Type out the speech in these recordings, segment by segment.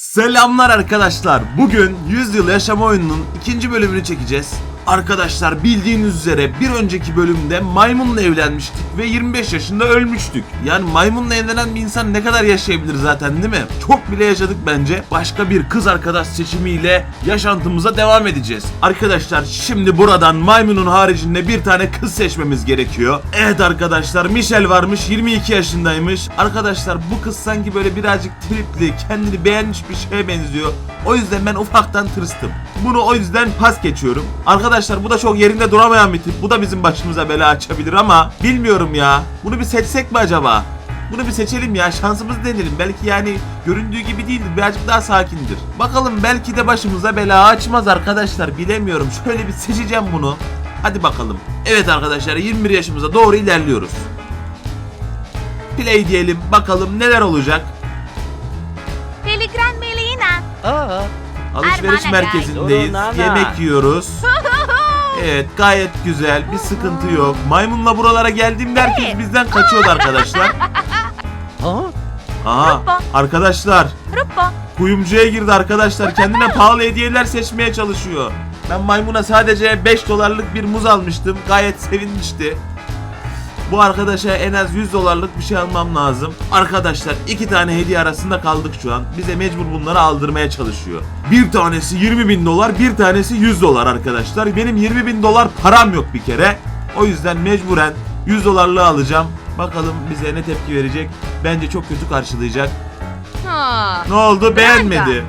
Selamlar arkadaşlar. Bugün 100 yıl yaşama oyununun ikinci bölümünü çekeceğiz. Arkadaşlar bildiğiniz üzere bir önceki bölümde maymunla evlenmiştik ve 25 yaşında ölmüştük. Yani maymunla evlenen bir insan ne kadar yaşayabilir zaten değil mi? Çok bile yaşadık bence. Başka bir kız arkadaş seçimiyle yaşantımıza devam edeceğiz. Arkadaşlar şimdi buradan maymunun haricinde bir tane kız seçmemiz gerekiyor. Evet arkadaşlar Michelle varmış 22 yaşındaymış. Arkadaşlar bu kız sanki böyle birazcık tripli kendini beğenmiş bir şeye benziyor. O yüzden ben ufaktan tırstım. Bunu o yüzden pas geçiyorum. Arkadaşlar bu da çok yerinde duramayan bir tip. Bu da bizim başımıza bela açabilir ama bilmiyorum ya. Bunu bir seçsek mi acaba? Bunu bir seçelim ya şansımızı deneyelim. Belki yani göründüğü gibi değildir. Birazcık daha sakindir. Bakalım belki de başımıza bela açmaz arkadaşlar. Bilemiyorum. Şöyle bir seçeceğim bunu. Hadi bakalım. Evet arkadaşlar 21 yaşımıza doğru ilerliyoruz. Play diyelim. Bakalım neler olacak. Peligran Melina. Aa, Alışveriş merkezindeyiz. Yemek yiyoruz. Evet gayet güzel. Bir sıkıntı yok. Maymunla buralara geldiğimde herkes bizden kaçıyordu arkadaşlar. Aha arkadaşlar kuyumcuya girdi arkadaşlar. Kendine pahalı hediyeler seçmeye çalışıyor. Ben maymuna sadece 5 dolarlık bir muz almıştım. Gayet sevinmişti. Bu arkadaşa en az 100 dolarlık bir şey almam lazım. Arkadaşlar iki tane hediye arasında kaldık şu an. Bize mecbur bunları aldırmaya çalışıyor. Bir tanesi 20 bin dolar, bir tanesi 100 dolar arkadaşlar. Benim 20 bin dolar param yok bir kere. O yüzden mecburen 100 dolarlığı alacağım. Bakalım bize ne tepki verecek. Bence çok kötü karşılayacak. Ha. Ne oldu? Beğenmedi.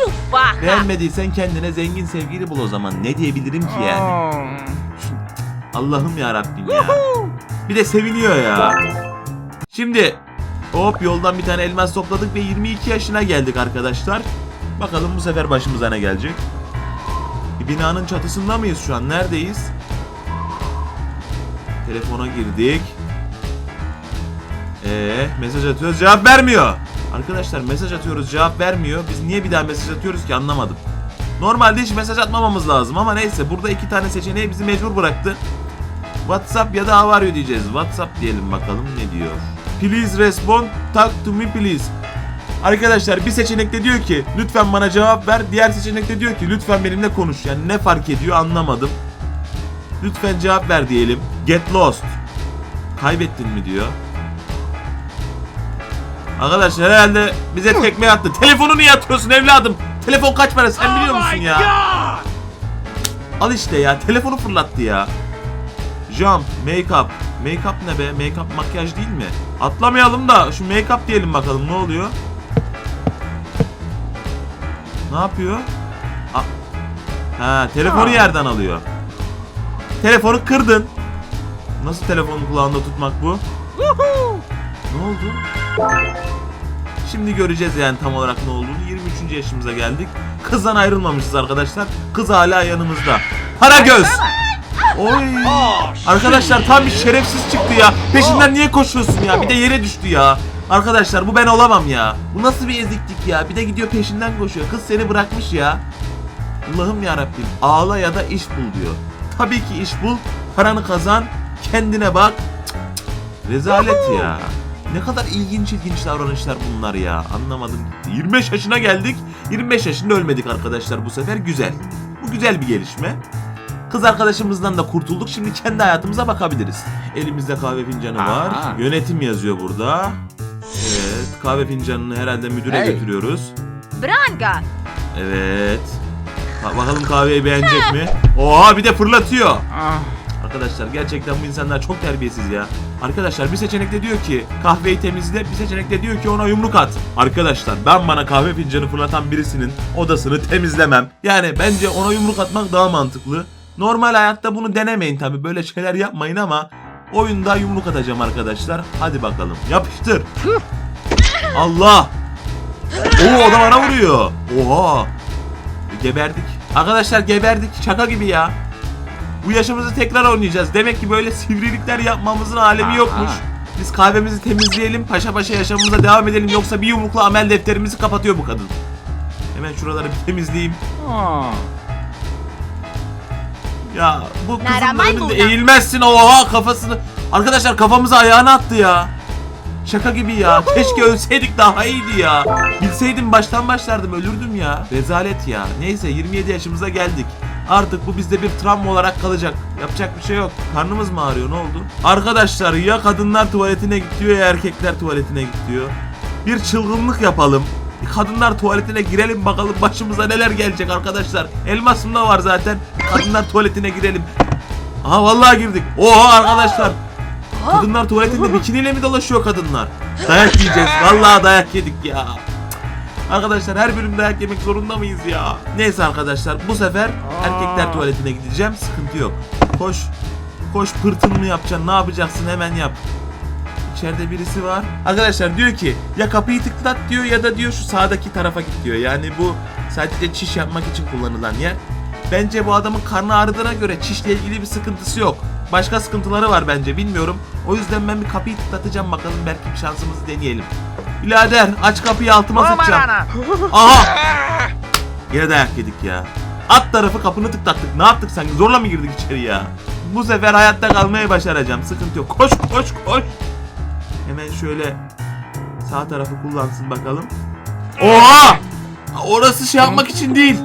Yufaha. Beğenmediysen kendine zengin sevgili bul o zaman. Ne diyebilirim ki yani? Allah'ım ya Rabbim ya. Bir de seviniyor ya. Şimdi hop yoldan bir tane elmas topladık ve 22 yaşına geldik arkadaşlar. Bakalım bu sefer başımıza ne gelecek? Bir binanın çatısında mıyız şu an? Neredeyiz? Telefona girdik. Ee, mesaj atıyoruz cevap vermiyor. Arkadaşlar mesaj atıyoruz cevap vermiyor. Biz niye bir daha mesaj atıyoruz ki anlamadım. Normalde hiç mesaj atmamamız lazım ama neyse burada iki tane seçeneği bizi mecbur bıraktı. WhatsApp ya da Avario diyeceğiz. WhatsApp diyelim bakalım ne diyor. Please respond, talk to me please. Arkadaşlar bir seçenekte diyor ki lütfen bana cevap ver. Diğer seçenekte diyor ki lütfen benimle konuş. Yani ne fark ediyor anlamadım. Lütfen cevap ver diyelim. Get lost. Kaybettin mi diyor. Arkadaşlar herhalde bize tekme attı. Telefonu niye atıyorsun evladım? Telefon kaç para sen biliyor musun ya? Al işte ya telefonu fırlattı ya. Jump, make-up. Make-up ne be? Make-up makyaj değil mi? Atlamayalım da şu make-up diyelim bakalım ne oluyor? Ne yapıyor? A- ha, telefonu yerden alıyor. Telefonu kırdın. Nasıl telefonu kulağında tutmak bu? Ne oldu? Şimdi göreceğiz yani tam olarak ne olduğunu. 23. yaşımıza geldik. Kızdan ayrılmamışız arkadaşlar. Kız hala yanımızda. Para göz. Oy. Arkadaşlar tam bir şerefsiz çıktı ya. Peşinden niye koşuyorsun ya? Bir de yere düştü ya. Arkadaşlar bu ben olamam ya. Bu nasıl bir eziklik ya? Bir de gidiyor peşinden koşuyor. Kız seni bırakmış ya. Allah'ım ya Rabbim. Ağla ya da iş bul diyor. Tabii ki iş bul. Paranı kazan. Kendine bak. Cık, cık. Rezalet ya. Ne kadar ilginç ilginç davranışlar bunlar ya. Anlamadım gitti. 25 yaşına geldik. 25 yaşında ölmedik arkadaşlar bu sefer. Güzel. Bu güzel bir gelişme. Kız arkadaşımızdan da kurtulduk. Şimdi kendi hayatımıza bakabiliriz. Elimizde kahve fincanı var. Aa. Yönetim yazıyor burada. Evet. Kahve fincanını herhalde müdüre Hey. götürüyoruz. Branga. Evet. Ba- bakalım kahveyi beğenecek mi? Oha bir de fırlatıyor. ah, Arkadaşlar gerçekten bu insanlar çok terbiyesiz ya. Arkadaşlar bir seçenekte diyor ki kahveyi temizle, bir seçenekte diyor ki ona yumruk at. Arkadaşlar ben bana kahve fincanı fırlatan birisinin odasını temizlemem. Yani bence ona yumruk atmak daha mantıklı. Normal hayatta bunu denemeyin tabi böyle şeyler yapmayın ama oyunda yumruk atacağım arkadaşlar. Hadi bakalım yapıştır. Allah. Oo o da bana vuruyor. Oha. Geberdik. Arkadaşlar geberdik. Şaka gibi ya. Bu yaşımızı tekrar oynayacağız. Demek ki böyle sivrilikler yapmamızın alemi yokmuş. Biz kahvemizi temizleyelim, paşa paşa yaşamımıza devam edelim. Yoksa bir yumrukla amel defterimizi kapatıyor bu kadın. Hemen şuraları bir temizleyeyim. Ya bu kızın da Naramay önünde eğilmezsin. Oha kafasını. Arkadaşlar kafamıza ayağını attı ya. Şaka gibi ya. Keşke ölseydik daha iyiydi ya. Bilseydim baştan başlardım ölürdüm ya. Rezalet ya. Neyse 27 yaşımıza geldik. Artık bu bizde bir travma olarak kalacak. Yapacak bir şey yok. Karnımız mı ağrıyor ne oldu? Arkadaşlar ya kadınlar tuvaletine gidiyor ya erkekler tuvaletine gidiyor. Bir çılgınlık yapalım. Kadınlar tuvaletine girelim bakalım başımıza neler gelecek arkadaşlar. Elmasım da var zaten. Kadınlar tuvaletine girelim. Aha vallahi girdik. Oha arkadaşlar. Kadınlar tuvaletinde bikiniyle mi dolaşıyor kadınlar? Dayak yiyeceğiz. Vallahi dayak yedik ya. Arkadaşlar her bölüm dayak yemek zorunda mıyız ya? Neyse arkadaşlar bu sefer erkekler tuvaletine gideceğim. Sıkıntı yok. Koş. Koş pırtın mı yapacaksın? Ne yapacaksın? Hemen yap. İçeride birisi var. Arkadaşlar diyor ki ya kapıyı tıklat diyor ya da diyor şu sağdaki tarafa git diyor. Yani bu sadece çiş yapmak için kullanılan yer. Bence bu adamın karnı ağrıdığına göre çişle ilgili bir sıkıntısı yok. Başka sıkıntıları var bence bilmiyorum. O yüzden ben bir kapıyı tıklatacağım bakalım belki bir şansımızı deneyelim. Birader aç kapıyı altıma sıçacağım. Aha! Yine dayak yedik ya. At tarafı kapını tıklattık. Ne yaptık sanki? Zorla mı girdik içeri ya? Bu sefer hayatta kalmayı başaracağım. Sıkıntı yok. Koş koş koş. Hemen şöyle sağ tarafı kullansın bakalım. Oha! Orası şey yapmak için değil.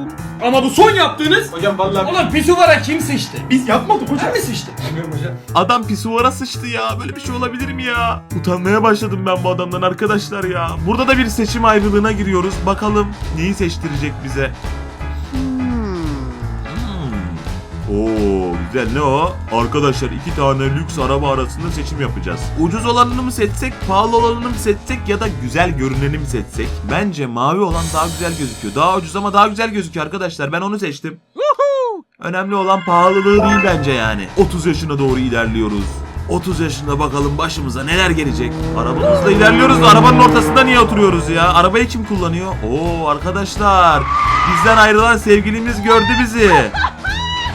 Ama bu son yaptığınız... Hocam vallahi Ulan pisuvara kim sıçtı? biz yapmadık hocam. Ben mi sıçtım? Bilmiyorum hocam. Adam pisuvara sıçtı ya. Böyle bir şey olabilir mi ya? Utanmaya başladım ben bu adamdan arkadaşlar ya. Burada da bir seçim ayrılığına giriyoruz. Bakalım neyi seçtirecek bize. Oo güzel ne o? Arkadaşlar iki tane lüks araba arasında seçim yapacağız. Ucuz olanını mı seçsek, pahalı olanını mı seçsek ya da güzel görüneni mi seçsek? Bence mavi olan daha güzel gözüküyor. Daha ucuz ama daha güzel gözüküyor arkadaşlar. Ben onu seçtim. Önemli olan pahalılığı değil bence yani. 30 yaşına doğru ilerliyoruz. 30 yaşında bakalım başımıza neler gelecek. Arabamızla ilerliyoruz da arabanın ortasında niye oturuyoruz ya? Arabayı kim kullanıyor? Oo arkadaşlar. Bizden ayrılan sevgilimiz gördü bizi.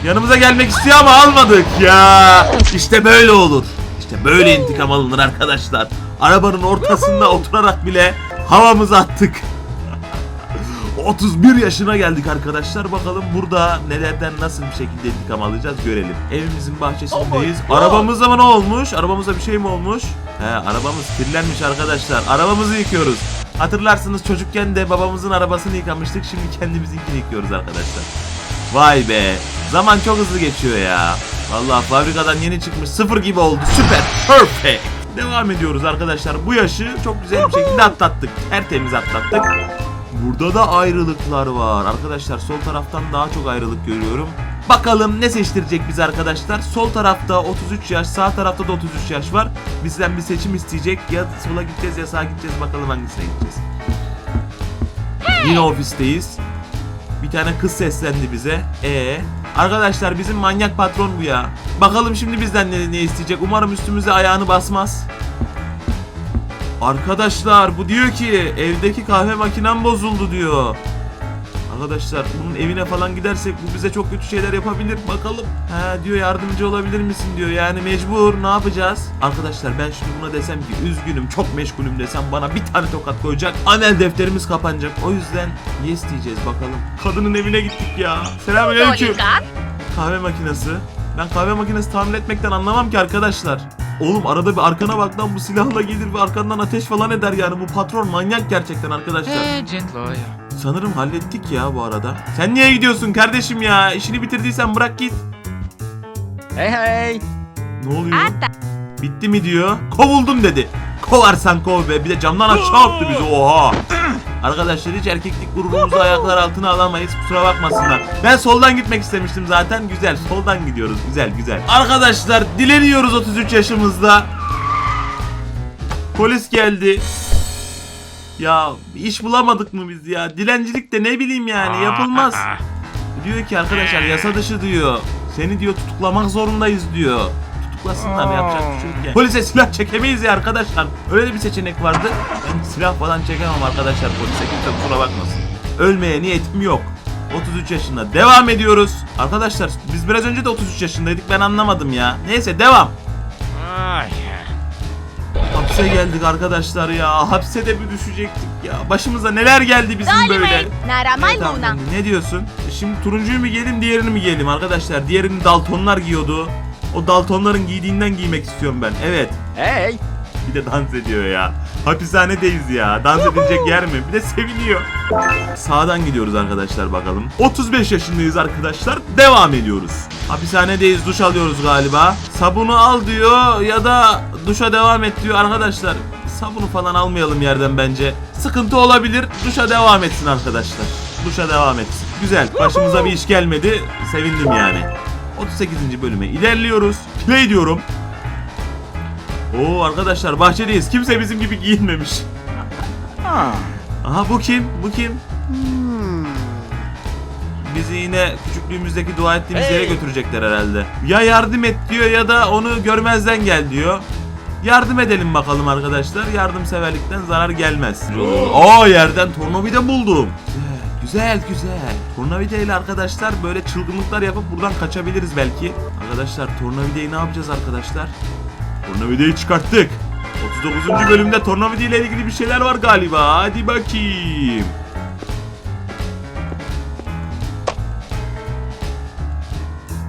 Yanımıza gelmek istiyor ama almadık ya. İşte böyle olur. İşte böyle intikam alınır arkadaşlar. Arabanın ortasında oturarak bile havamızı attık. 31 yaşına geldik arkadaşlar. Bakalım burada nelerden nasıl bir şekilde intikam alacağız görelim. Evimizin bahçesindeyiz. Arabamızda mı ne olmuş? Arabamızda bir şey mi olmuş? He arabamız kirlenmiş arkadaşlar. Arabamızı yıkıyoruz. Hatırlarsınız çocukken de babamızın arabasını yıkamıştık. Şimdi kendimizinkini yıkıyoruz arkadaşlar. Vay be. Zaman çok hızlı geçiyor ya. Vallahi fabrikadan yeni çıkmış sıfır gibi oldu. Süper. Perfect. Devam ediyoruz arkadaşlar. Bu yaşı çok güzel bir şekilde atlattık. Tertemiz atlattık. Burada da ayrılıklar var. Arkadaşlar sol taraftan daha çok ayrılık görüyorum. Bakalım ne seçtirecek biz arkadaşlar. Sol tarafta 33 yaş, sağ tarafta da 33 yaş var. Bizden bir seçim isteyecek. Ya sola gideceğiz ya sağa gideceğiz. Bakalım hangisine gideceğiz. Yine ofisteyiz. Bir tane kız seslendi bize. Ee, arkadaşlar bizim manyak patron bu ya. Bakalım şimdi bizden ne, ne isteyecek. Umarım üstümüze ayağını basmaz. Arkadaşlar bu diyor ki evdeki kahve makinem bozuldu diyor. Arkadaşlar bunun evine falan gidersek bu bize çok kötü şeyler yapabilir. Bakalım. Ha diyor yardımcı olabilir misin diyor. Yani mecbur ne yapacağız? Arkadaşlar ben şimdi buna desem ki üzgünüm çok meşgulüm desem bana bir tane tokat koyacak. Amel defterimiz kapanacak. O yüzden yes diyeceğiz bakalım. Kadının evine gittik ya. Selamünaleyküm. Kahve makinesi. Ben kahve makinesi tamir etmekten anlamam ki arkadaşlar. Oğlum arada bir arkana bak lan bu silahla gelir ve arkandan ateş falan eder yani. Bu patron manyak gerçekten arkadaşlar. Agent lawyer. Sanırım hallettik ya bu arada. Sen niye gidiyorsun kardeşim ya? İşini bitirdiysen bırak git. Hey hey. Ne oluyor? Bitti mi diyor. Kovuldum dedi. Kovarsan kov be. Bir de camdan aşağı attı bizi. Oha. Arkadaşlar hiç erkeklik gururumuzu ayaklar altına alamayız. Kusura bakmasınlar. Ben soldan gitmek istemiştim zaten. Güzel. Soldan gidiyoruz. Güzel güzel. Arkadaşlar dileniyoruz 33 yaşımızda. Polis geldi. Ya iş bulamadık mı biz ya? Dilencilik de ne bileyim yani yapılmaz. Diyor ki arkadaşlar yasa dışı diyor. Seni diyor tutuklamak zorundayız diyor. Tutuklasınlar mı yapacak bir şey yok. Polise silah çekemeyiz ya arkadaşlar. Öyle de bir seçenek vardı. Ben silah falan çekemem arkadaşlar polise kimse kusura bakmasın. Ölmeye niyetim yok. 33 yaşında. Devam ediyoruz. Arkadaşlar biz biraz önce de 33 yaşındaydık ben anlamadım ya. Neyse devam. Hapse geldik arkadaşlar ya. Hapse de bir düşecektik ya. Başımıza neler geldi bizim böyle. Evet, hanımefendi, ne diyorsun? Şimdi turuncuyu mu giyelim diğerini mi giyelim arkadaşlar? Diğerini Daltonlar giyiyordu. O Daltonların giydiğinden giymek istiyorum ben. Evet. Hey. Bir de dans ediyor ya. Hapishanedeyiz ya. Dans edilecek yer mi? Bir de seviniyor. Sağdan gidiyoruz arkadaşlar bakalım. 35 yaşındayız arkadaşlar. Devam ediyoruz. Hapishanedeyiz. Duş alıyoruz galiba. Sabunu al diyor ya da duşa devam et diyor arkadaşlar. Sabunu falan almayalım yerden bence. Sıkıntı olabilir. Duşa devam etsin arkadaşlar. Duşa devam etsin. Güzel. Başımıza bir iş gelmedi. Sevindim yani. 38. bölüme ilerliyoruz. Play diyorum. Oo arkadaşlar bahçedeyiz. Kimse bizim gibi giyinmemiş. Aha bu kim? Bu kim? Bizi yine küçüklüğümüzdeki dua ettiğimiz yere götürecekler herhalde. Ya yardım et diyor ya da onu görmezden gel diyor. Yardım edelim bakalım arkadaşlar. Yardımseverlikten zarar gelmez. Aa yerden tornavida buldum. Güzel, güzel, güzel. Tornavida ile arkadaşlar böyle çılgınlıklar yapıp buradan kaçabiliriz belki. Arkadaşlar tornavidayı ne yapacağız arkadaşlar? Tornavidayı çıkarttık. 39. bölümde tornavida ile ilgili bir şeyler var galiba. Hadi bakayım.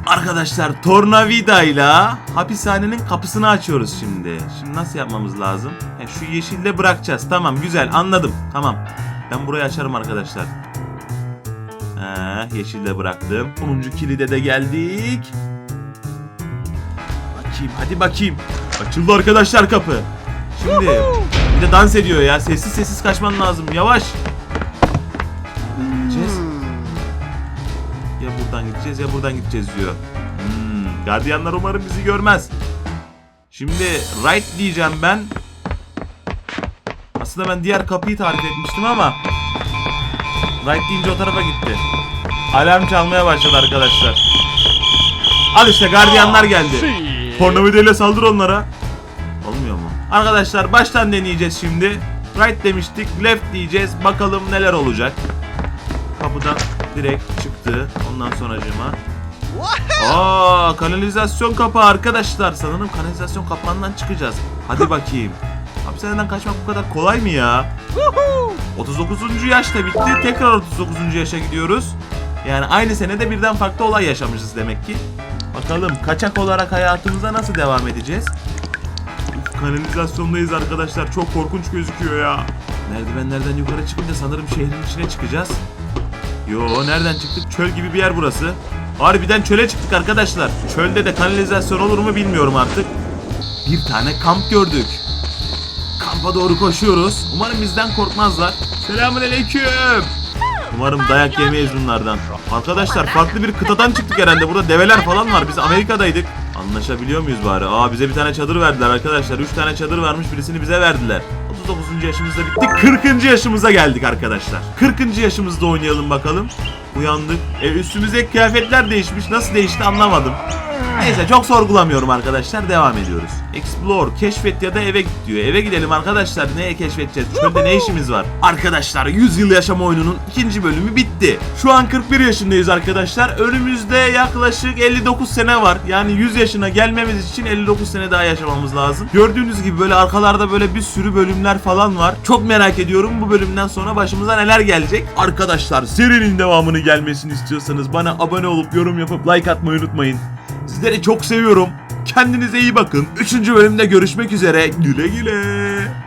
Arkadaşlar tornavidayla hapishanenin kapısını açıyoruz şimdi. Şimdi nasıl yapmamız lazım? He, şu yeşille bırakacağız. Tamam güzel anladım. Tamam. Ben burayı açarım arkadaşlar. He, yeşille bıraktım. 10. kilide de geldik. Bakayım hadi bakayım. Açıldı arkadaşlar kapı. Şimdi bir de dans ediyor ya. Sessiz sessiz kaçman lazım. Yavaş. Gideceğiz. Ya buradan gideceğiz ya buradan gideceğiz diyor. Hmm, gardiyanlar umarım bizi görmez. Şimdi right diyeceğim ben. Aslında ben diğer kapıyı tarif etmiştim ama right deyince o tarafa gitti. Alarm çalmaya başladı arkadaşlar. Al işte gardiyanlar geldi. Tornavidayla saldır onlara. Olmuyor mu? Arkadaşlar baştan deneyeceğiz şimdi. Right demiştik, left diyeceğiz. Bakalım neler olacak. Kapıdan direkt çıktı. Ondan sonracıma. Aa, kanalizasyon kapağı arkadaşlar. Sanırım kanalizasyon kapağından çıkacağız. Hadi bakayım. Hapishaneden kaçmak bu kadar kolay mı ya? 39. yaşta bitti. Tekrar 39. yaşa gidiyoruz. Yani aynı senede birden farklı olay yaşamışız demek ki. Bakalım kaçak olarak hayatımıza nasıl devam edeceğiz? Uf, kanalizasyondayız arkadaşlar. Çok korkunç gözüküyor ya. Merdivenlerden yukarı çıkınca sanırım şehrin içine çıkacağız. Yo nereden çıktık? Çöl gibi bir yer burası. Harbiden çöle çıktık arkadaşlar. Çölde de kanalizasyon olur mu bilmiyorum artık. Bir tane kamp gördük. Kampa doğru koşuyoruz. Umarım bizden korkmazlar. Selamünaleyküm. Umarım dayak yemeyiz bunlardan. Arkadaşlar farklı bir kıtadan çıktık herhalde. Burada develer falan var. Biz Amerika'daydık. Anlaşabiliyor muyuz bari? Aa bize bir tane çadır verdiler arkadaşlar. 3 tane çadır varmış birisini bize verdiler. 39. yaşımızda bittik. 40. yaşımıza geldik arkadaşlar. 40. yaşımızda oynayalım bakalım. Uyandık. E üstümüzdeki kıyafetler değişmiş. Nasıl değişti anlamadım. Neyse çok sorgulamıyorum arkadaşlar. Devam ediyoruz. Explore, keşfet ya da eve git diyor. Eve gidelim arkadaşlar. Neye keşfedeceğiz? Çölde ne işimiz var? Arkadaşlar 100 yıl yaşama oyununun ikinci bölümü bitti. Şu an 41 yaşındayız arkadaşlar. Önümüzde yaklaşık 59 sene var. Yani 100 yaşına gelmemiz için 59 sene daha yaşamamız lazım. Gördüğünüz gibi böyle arkalarda böyle bir sürü bölümler falan var. Çok merak ediyorum bu bölümden sonra başımıza neler gelecek. Arkadaşlar serinin devamını gelmesini istiyorsanız bana abone olup yorum yapıp like atmayı unutmayın. Sizleri çok seviyorum. Kendinize iyi bakın. Üçüncü bölümde görüşmek üzere. Güle güle.